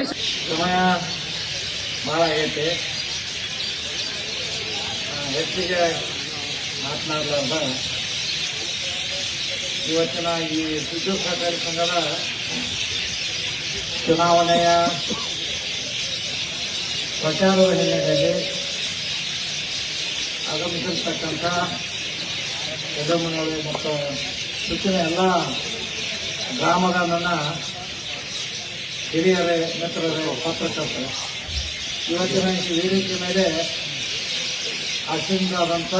ಸಮಯ ಭಾಳ ಆಗೈತೆ. ಹೆಚ್ಚಿಗೆ ಮಾತನಾಡಲಾರ್ದ. ಇವತ್ತಿನ ಈ ಸುದ್ದಿ ಸಹಕಾರಿ ಸಂಘದ ಚುನಾವಣೆಯ ಪ್ರಚಾರದ ಹಿನ್ನೆಲೆಯಲ್ಲಿ ಆಗಮಿಸಿರ್ತಕ್ಕಂಥ ಯಜಮಾನಗಳು ಮತ್ತು ಸುತ್ತಿನ ಎಲ್ಲ ಗ್ರಾಮದ ನನ್ನ ಹಿರಿಯರೇ, ಮಿತ್ರರೇ, ಪತ್ರಕರ್ತರೆ, ಇವತ್ತಿನ ಈ ವೇದಿಕೆ ಮೇಲೆ ಅಸಿಂಗಾದಂಥ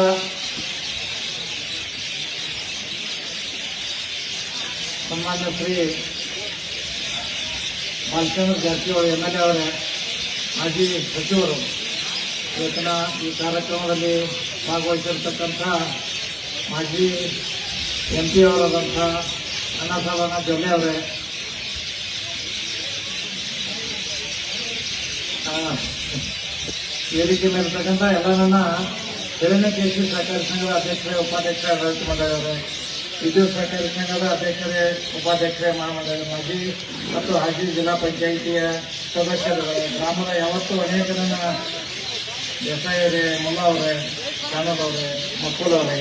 ಸನ್ಮಾನ್ಯ Shri Balachandra Jarkiholi M L A ಅವರೇ, ಮಾಜಿ ಸಚಿವರು, ಇವತ್ತಿನ ಈ ಕಾರ್ಯಕ್ರಮದಲ್ಲಿ ಭಾಗವಹಿಸಿರ್ತಕ್ಕಂಥ ಮಾಜಿ ಎಂ ಪಿ ಅವರಾದಂಥ ಅಣ್ಣಸಾಬಣ್ಣ ಜೊಲ್ಲೆ ಅವರೇ ವೇದಿಕೆ ಮೇಲಿರ್ತಕ್ಕಂಥ ಎಲ್ಲ ನನ್ನ ಎರಡನೇ ಕೆ ಸಿ ಸಹಕಾರಿ ಸಂಘದ ಅಧ್ಯಕ್ಷರೇ, ಉಪಾಧ್ಯಕ್ಷರೇ ಆಡಳಿತ ಮಂಡಳಿಯವರೇ, ವಿದ್ಯುತ್ ಸಹಕಾರಿ ಸಂಘದ ಅಧ್ಯಕ್ಷರೇ, ಉಪಾಧ್ಯಕ್ಷರೇ ಮಹಾಮಂಡಳಿ ಮಾಜಿ ಮತ್ತು ಹಾಜಿ ಜಿಲ್ಲಾ ಪಂಚಾಯಿತಿಯ ಸದಸ್ಯರು ಗ್ರಾಮದ ಯಾವತ್ತೂ ಅನೇಕ ನನ್ನ ದೇಸಾಯಿಯವರೇ, ಮುಲ್ಲ ಅವರೇ ಕಾನೂನ್ ಅವರೇ, ಮಕ್ಕಳು ಅವರೇ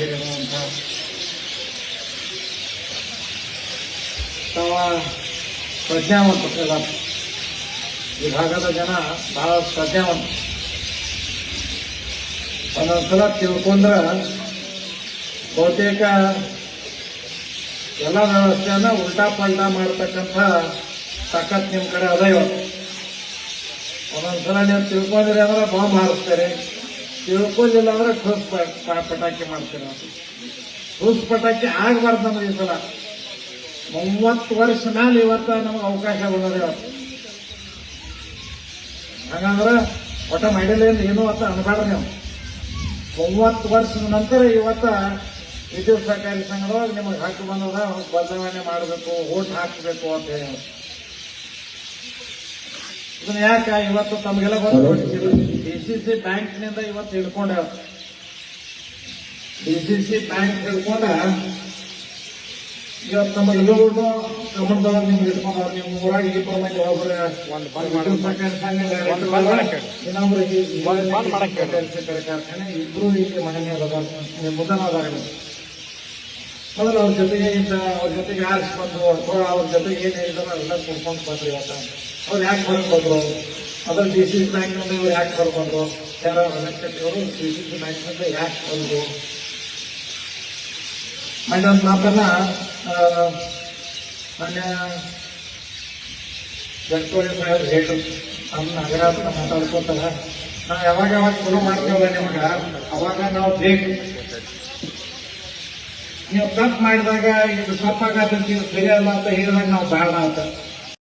ಹಿರಿಯರು ಅಂತ ತಾವ ಪ್ರಜ್ಞಾವಂತರೆಲ್ಲ ಈ ಭಾಗದ ಜನ ಬಹಳ ಪ್ರಜ್ಞಾವಂತ ಒಂದೊಂದ್ಸಲ ತಿಳ್ಕೊಂಡ್ರ ಬಹುತೇಕ ಎಲ್ಲ ವ್ಯವಸ್ಥೆಯನ್ನ ಉಲ್ಟಾ ಪಲ್ಟಾ ಮಾಡ್ತಕ್ಕಂಥ ತಾಕತ್ ನಿಮ್ ಕಡೆ ಅದ ಇವತ್ತು ಒಂದೊಂದ್ಸಲ ನೀವು ತಿಳ್ಕೊಂಡ್ರಿ ಅಂದ್ರೆ ಬಾಂಬ್ ಹಾರಿಸ್ತಾರೆ ತಿಳ್ಕೊಂಡಿಲ್ಲ ಅಂದ್ರೆ ಠೋಸ್ ಪ- ಪ- ಪಟಾಕಿ ಮಾಡ್ತೀರ ಠೋಸ್ ಪಟಾಕಿ ಆಗ್ಬಾರ್ದು ನಮ್ಗೆ ಈ ಸಲ ಮೂವತ್ತು ವರ್ಷ ಮೇಲೆ ಇವತ್ತ ನಮಗೆ ಅವಕಾಶ ಬಂದದ ಇವತ್ತು ಹಂಗಂದ್ರ ಒಟ್ಟ ಮಾಡಿಲ್ಲ ಏನು ಅಂತ ಅನ್ಬಾರ್ದು ನೀವು. ಮೂವತ್ತು ವರ್ಷದ ನಂತರ ಇವತ್ತ ವಿದ್ಯುತ್ ಸಹಕಾರಿ ಸಂಘದೊಳಗೆ ನಿಮಗೆ ಹಕ್ಕು ಬಂದದ ಬದಲಾವಣೆ ಮಾಡಬೇಕು ಓಟ್ ಹಾಕಬೇಕು ಅಂತ ಹೇಳಿ. ಇದನ್ನ ಯಾಕೆ ಇವತ್ತು ತಮಗೆಲ್ಲ ಗೊತ್ತು? ಡಿ ಸಿ ಸಿ ಬ್ಯಾಂಕ್ನಿಂದ ಇವತ್ತು ಹಿಡ್ಕೊಂಡೆ ಡಿ ಸಿ ಸಿ ಬ್ಯಾಂಕ್ ಹಿಡ್ಕೊಂಡ ಇವತ್ತು ನಮ್ಮ ಇಲ್ಲೋಡು ಗಮನದೊಳಗೆ ನಿಮ್ಗೆ ಇಟ್ಕೊಂಡವ್ರು ನಿಮ್ಮ ಊರಾಗಿ ಇಬ್ಬರು ಮಂದಿ ಒಬ್ಬರು ಕಾರ್ಖಾನೆ ಇಬ್ರು ಇಲ್ಲಿ ಮಹನೀಯ ಮುದನದಾರ ಮೊದಲು ಅವ್ರ ಜೊತೆಗೆ ಇದ್ದ ಅವ್ರ ಜೊತೆಗೆ ಯಾರು ಬಂದು ಅಥವಾ ಅವ್ರ ಜೊತೆಗೆ ಏನೇ ಇದ್ದಾರೋ ಎಲ್ಲ ಕುಡ್ಕೊಂಡು ಬಂದ್ರಿ ಅಂತ ಅವ್ರು ಯಾಕೆ ಬಂದ್ರು ಅದ್ರ ಡಿ ಸಿ ಬ್ಯಾಂಕ್ನಿಂದ ಇವ್ರು ಯಾಕೆ ಬಂದ್ರು ಯಾರೋ ಅವರು ಡಿ ಸಿ ಬ್ಯಾಂಕ್ನಿಂದ ಯಾಕೆ ಬಂದ್ರು ಒಂದು ಮಾತನ್ನ ಮೊನ್ನೆ ಜಟ್ಕೋಳಿ ಸಾಹೇಬ್ ಹೇಳಿದ್ರು ನಮ್ಮ ನಗರ ಅಂತ ಮಾತಾಡ್ಕೋತಾರ ನಾವು ಯಾವಾಗ ಯಾವಾಗ ಮಾಡ್ತೀವಲ್ಲ ನಿಮಗೆ ಅವಾಗ ನಾವು ಬೇಕು. ನೀವು ತಪ್ಪು ಮಾಡಿದಾಗ ಇದು ತಪ್ಪಾಗತ್ತಂತ ಇದು ಸರಿಯಲ್ಲ ಅಂತ ಹೇಳಿದಾಗ ನಾವು ಬೇಡ ಅಂತ.